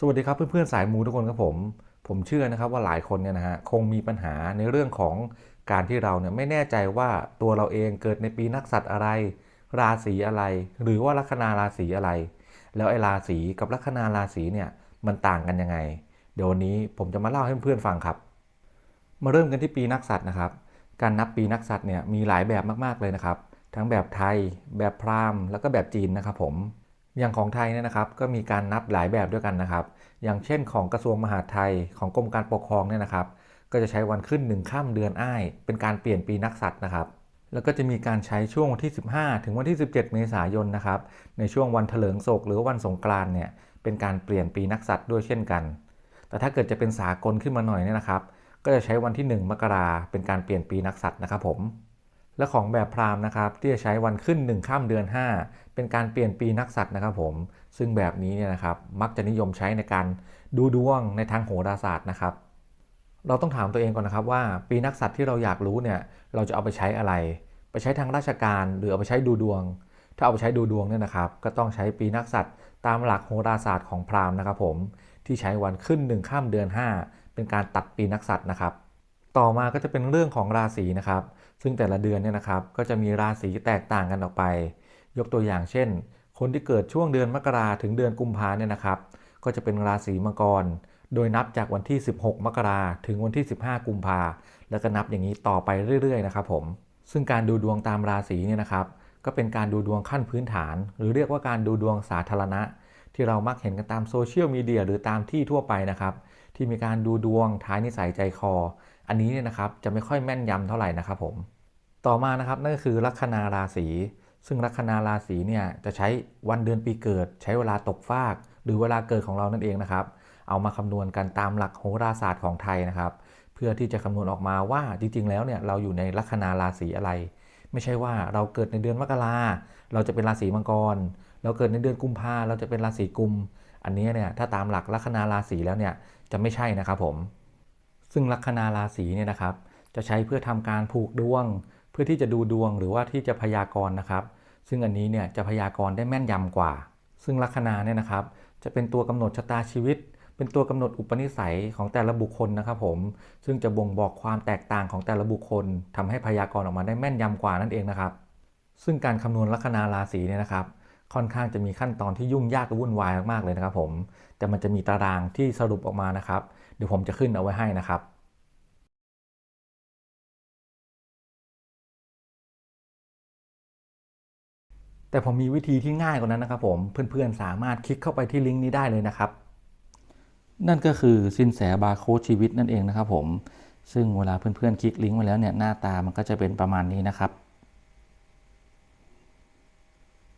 สวัสดีครับเพื่อนๆสายมูทุกคนครับผม ผมเชื่อนะครับว่าหลายคนเนี่ยนะฮะคงมีปัญหาในเรื่องของการที่เราเนี่ยไม่แน่ใจว่าตัวเราเองเกิดในปีนักสัตว์อะไร ราศีอะไร หรือว่าลัคนาราศีอะไร แล้วไอ้ราศีกับลัคนาราศีเนี่ยมันต่างกันยังไง เดี๋ยววันนี้ผมจะมาเล่าให้เพื่อนๆฟังครับ มาเริ่มกันที่ปีนักสัตว์นะครับ การนับปีนักสัตว์เนี่ยมีหลายแบบมากๆเลยนะครับ ทั้งแบบไทย แบบพราหมณ์แล้วก็แบบจีนนะครับผม อย่างของไทยเนี่ยนะครับก็มีการนับหลายแบบด้วยกันนะครับ อย่างเช่นของกระทรวงมหาดไทยของกรมการปกครองเนี่ยนะครับ ก็จะใช้วันขึ้น 1ข้ามเดือนอ้าย เป็นการเปลี่ยนปีนักสัตว์นะครับ แล้วก็จะมีการใช้ช่วงวันที่ 15 ถึงวันที่ 17 เมษายนนะครับ ในช่วงวันเถลิงศกหรือวันสงกรานต์เนี่ยเป็นการเปลี่ยนปีนักสัตว์ด้วยเช่นกัน แต่ถ้าเกิดจะเป็นสากลขึ้นมาหน่อยเนี่ยนะครับ ก็จะใช้วันที่ 1 มกราเป็นการเปลี่ยนปีนักสัตว์นะครับผม และของแบบพราหมณ์นะครับที่จะใช้วันขึ้น 1 ข้ามเดือน 5 เป็นการเปลี่ยนปีนักสัตว์นะครับผม ซึ่งแบบนี้เนี่ยนะครับมักจะนิยมใช้ในการดูดวงในทางโหราศาสตร์นะครับ เราต้องถามตัวเองก่อนนะครับว่า ปีนักสัตว์ที่เราอยากรู้เนี่ยเราจะเอาไปใช้อะไร ไปใช้ทางราชการหรือเอาไปใช้ดูดวง ถ้าเอาไปใช้ดูดวงเนี่ยนะครับก็ต้องใช้ปีนักสัตว์ตามหลักโหราศาสตร์ของพราหมณ์นะครับผมที่ใช้วันขึ้น 1 ข้ามเดือน 5 เป็นการตัดปีนักสัตว์นะครับ ต่อมาก็จะเป็นเรื่องของราศีนะครับ ซึ่งแต่ละเดือนเนี่ยนะครับ ก็จะมีราศีแตกต่างกันออกไป ยกตัวอย่างเช่น คนที่เกิดช่วงเดือนมกราถึงเดือนกุมภาเนี่ยนะครับ ก็จะเป็นราศีมังกร โดยนับจากวันที่ 16 มกราถึงวันที่ 15 กุมภาแล้วก็นับอย่างนี้ต่อไปเรื่อยๆนะครับผม ซึ่งการดูดวงตามราศีเนี่ยนะครับ ก็เป็นการดูดวงขั้นพื้นฐาน หรือเรียกว่าการดูดวงสาธารณะ ที่เรามักเห็นกันตามโซเชียลมีเดียหรือตามที่ทั่วไปนะครับ ที่มีการดูดวงท้ายนิสัยใจคอ อันนี้เนี่ยนะครับจะไม่ค่อยแม่นยำเท่าไหร่นะครับผม ต่อมานะครับนั่นก็คือลัคนาราศี ซึ่งลัคนาราศีเนี่ยจะใช้วันเดือนปีเกิด ใช้เวลาตกฟาก หรือเวลาเกิดของเรานั่นเองนะครับ เอามาคำนวณกันตามหลักโหราศาสตร์ของไทยนะครับ เพื่อที่จะคำนวณออกมาว่าจริงๆ แล้วเนี่ยเราอยู่ในลัคนาราศีอะไร ไม่ใช่ว่าเราเกิดในเดือนมกราเราจะเป็นราศีมังกร เราเกิดในเดือนกุมภาเราจะเป็นราศีกุม อันนี้เนี่ยถ้าตามหลักลัคนาราศีแล้วเนี่ยจะไม่ใช่นะครับผม ซึ่งลัคนาราศีเนี่ยนะครับ จะใช้เพื่อทำการผูกดวง เพื่อที่จะดูดวงหรือว่าที่จะพยากรณ์นะครับ ซึ่งอันนี้เนี่ยจะพยากรณ์ได้แม่นยำกว่า ซึ่งลัคนาเนี่ยนะครับ จะเป็นตัวกำหนดชะตาชีวิต เป็นตัวกำหนดอุปนิสัยของแต่ละบุคคลนะครับผม ซึ่งจะบ่งบอกความแตกต่างของแต่ละบุคคลทำให้พยากรณ์ออกมาได้แม่นยำกว่านั่นเองนะครับ ซึ่งการคำนวณลัคนาราศีเนี่ยนะครับค่อนข้างจะมีขั้นตอนที่ยุ่งยากและวุ่นวายมากๆเลยนะครับผม แต่มันจะมีตารางที่สรุปออกมานะครับ เดี๋ยวผมจะขึ้นเอาไว้ให้นะครับแต่ผมมีวิธีที่ง่ายกว่านั้นนะครับผม เพื่อนๆ สามารถคลิกเข้าไปที่ลิงก์นี้ได้เลยนะครับ นั่นก็คือสินแสบาร์โค้ดชีวิตนั่นเองนะครับผม ซึ่งเวลาเพื่อนๆ คลิกลิงก์มาแล้วเนี่ยหน้าตามันก็จะเป็นประมาณนี้นะครับ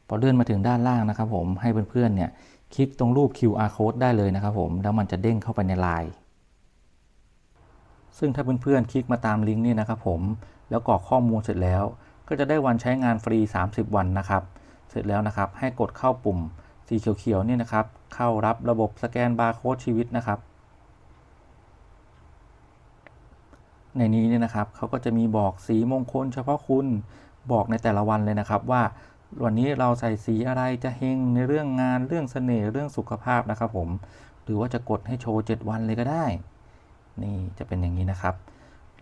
พอเลื่อนมาถึงด้านล่างนะครับผมให้เพื่อนๆ เนี่ยคลิกตรงรูป QR code ได้เลยนะครับผม แล้วมันจะเด้งเข้าไปในไลน์ ซึ่งถ้าเพื่อนๆคลิกมาตามลิงก์นี่นะครับผมแล้วกรอกข้อมูลเสร็จแล้ว ก็จะได้วันใช้งานฟรี 30 วันนะครับ เสร็จแล้วนะครับให้กดเข้าปุ่มสีเขียวๆนี่นะครับ เข้ารับระบบสแกนบาร์โค้ดชีวิตนะครับ ในนี้เนี่ยนะครับเขาก็จะมีบอกสีมงคลเฉพาะคุณบอกในแต่ละวันเลยนะครับว่าวันนี้เราใส่สีอะไรจะเฮงในเรื่องงานเรื่องเสน่ห์เรื่องสุขภาพนะครับผม หรือว่าจะกดให้โชว์ 7 วันเลยก็ได้ นี่จะเป็นอย่างนี้นะครับ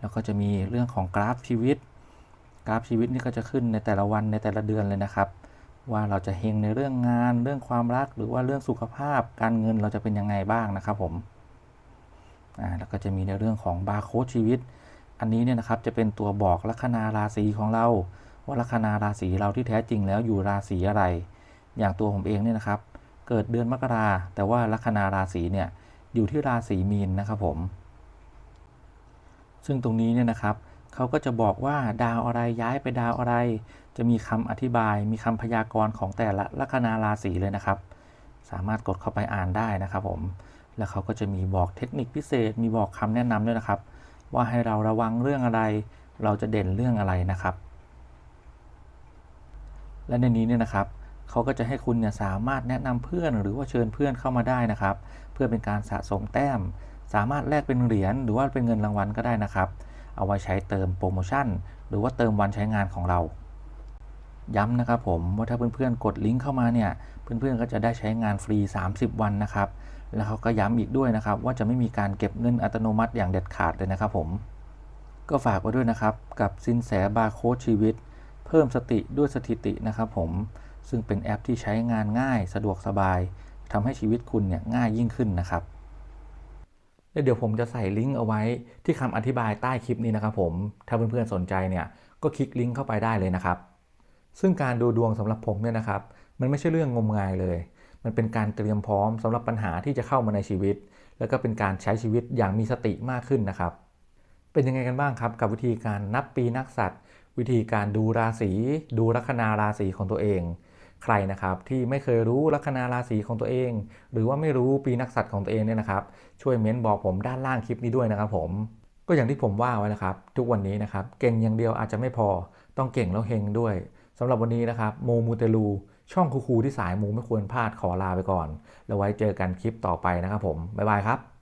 แล้วก็จะมีเรื่องของกราฟชีวิต กราฟชีวิตนี่ก็จะขึ้นในแต่ละวันในแต่ละเดือนเลยนะครับ ว่าเราจะเฮงในเรื่องงาน เรื่องความรักหรือว่าเรื่องสุขภาพ การเงินเราจะเป็นยังไงบ้างนะครับผมอ่าแล้วก็จะมีในเรื่องของบาร์โค้ดชีวิต อันนี้เนี่ยนะครับจะเป็นตัวบอกลัคนาราศีของเรา ว่าลัคนาราศีเราที่แท้จริงแล้วอยู่ราศีอะไร อย่างตัวผมเองเนี่ยนะครับเกิดเดือนมกราแต่ว่าลัคนาราศีเนี่ยอยู่ที่ราศีมีนนะครับผม ซึ่งตรงนี้เนี่ยนะครับเขาก็จะบอกว่าดาวอะไรย้ายไปดาวอะไร จะมีคำอธิบาย มีคำพยากรณ์ของแต่ละลัคนาราศีเลยนะครับ สามารถกดเข้าไปอ่านได้นะครับผมแล้วเขาก็จะมีบอกเทคนิคพิเศษ มีบอกคำแนะนำด้วยนะครับ ว่าให้เราระวังเรื่องอะไร เราจะเด่นเรื่องอะไรนะครับ และในนี้เนี่ยนะครับเขาก็จะให้คุณเนี่ยสามารถแนะนำเพื่อน หรือว่าเชิญเพื่อนเข้ามาได้นะครับ เพื่อเป็นการสะสมแต้ม สามารถแลกเป็นเหรียญหรือว่าเป็นเงินรางวัลก็ได้นะครับ เอาไว้ใช้เติมโปรโมชั่น หรือว่าเติมวันใช้งานของเรา ย้ำนะครับผมว่าถ้าเพื่อนๆกดลิงก์เข้ามาเนี่ยเพื่อนๆก็จะได้ใช้งานฟรี 30 วันนะครับ แล้วเขาก็ย้ำอีกด้วยนะครับ ว่าจะไม่มีการเก็บเงินอัตโนมัติอย่างเด็ดขาดเลยนะครับผมก็ฝากไว้ด้วยนะครับ กับสินแสบาร์โค้ดชีวิต เพิ่มสติด้วยสถิตินะครับผมซึ่งเป็นแอปที่ใช้งานง่ายสะดวกสบายทำให้ชีวิตคุณเนี่ยง่ายยิ่งขึ้นนะครับ เดี๋ยวผมจะใส่ลิงก์เอาไว้ที่คำอธิบายใต้คลิปนี้นะครับผม ถ้าเพื่อนๆสนใจเนี่ยก็คลิกลิงก์เข้าไปได้เลยนะครับ ซึ่งการดูดวงสำหรับผมเนี่ยนะครับ มันไม่ใช่เรื่องงมงายเลย มันเป็นการเตรียมพร้อมสำหรับปัญหาที่จะเข้ามาในชีวิต แล้วก็เป็นการใช้ชีวิตอย่างมีสติมากขึ้นนะครับ เป็นยังไงกันบ้างครับ กับวิธีการนับปีนักสัตว์ วิธีการดูราศีดูลัคนาราศีของตัวเอง ใครนะครับที่ไม่เคยรู้ลัคนาราศีของตัวเอง หรือว่าไม่รู้ปีนักสัตว์ของตัวเองเนี่ยนะครับ ช่วยเม้นบอกผมด้านล่างคลิปนี้ด้วยนะครับผมก็อย่างที่ผมว่าไว้นะครับ ทุกวันนี้นะครับ เก่งอย่างเดียวอาจจะไม่พอต้องเก่งแล้วเฮงด้วยสำหรับวันนี้นะครับโมมูเตลูช่องคูคูที่สายมูไม่ควรพลาดขอลาไปก่อน แล้วไว้เจอกันคลิปต่อไปนะครับผมบ๊ายบายครับ